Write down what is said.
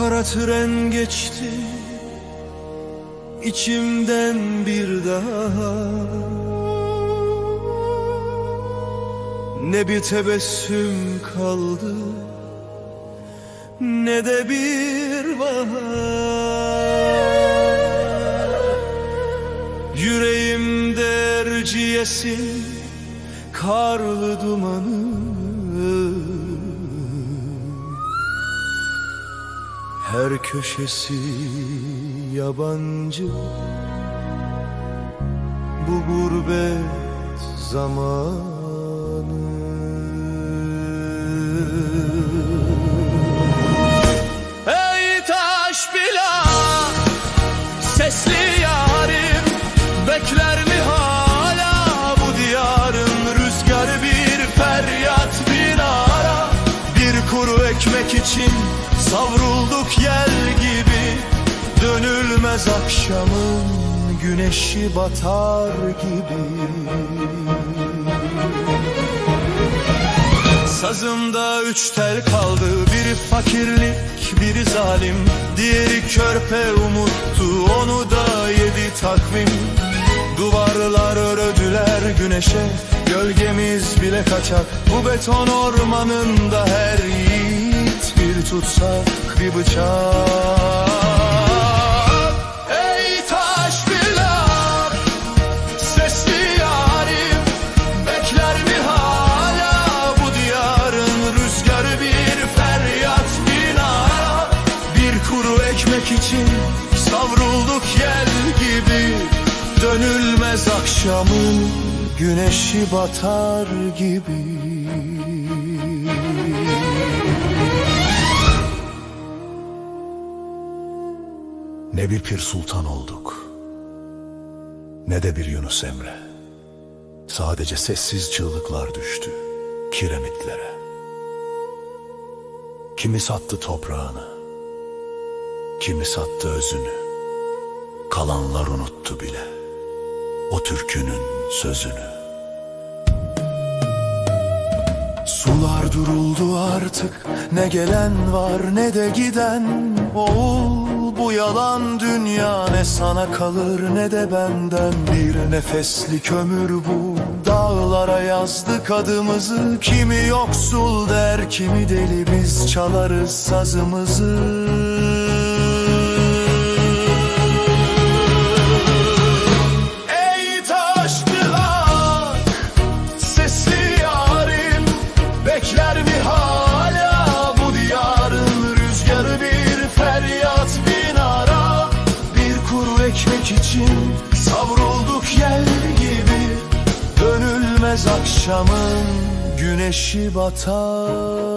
Kara tren geçti. İçimden bir daha. Ne bir tebessüm kaldı Ne de bir bahar. Yüreğimde erciyesin karlı dumanı Her köşesi yabancı. Bu gurbet zamanı. Ey taş bila Sesli yarim Bekler kuru ekmek için Savrulduk yel gibi. Dönülmez akşamın Güneşi batar gibi. Sazımda üç tel kaldı. Biri fakirlik, biri zalim. Diğeri körpe umuttu. Onu da yedi takvim. Duvarlar ördüler güneşe. Gölgemiz bile kaçak. Bu beton ormanında her Bir tutsak, bir bıçak. Ey taş biller Sesli yarim Bekler mi hala bu diyarın? Rüzgarı bir feryat bir nara Bir kuru ekmek için Savrulduk yel gibi. Dönülmez akşamın Güneşi batar gibi Ne bir pir sultan olduk Ne de bir Yunus Emre. Sadece sessiz çığlıklar düştü Kiremitlere. Kimi sattı toprağını Kimi sattı özünü. Kalanlar unuttu bile O türkünün sözünü. Sular duruldu artık Ne gelen var ne de giden Oğul bu yalan dünya Ne sana kalır ne de benden Bir nefeslik ömür bu. Dağlara yazdık adımızı Kimi yoksul der kimi deli Biz çalarız sazımızı için Savrulduk yel gibi. Dönülmez akşamın Güneşi batar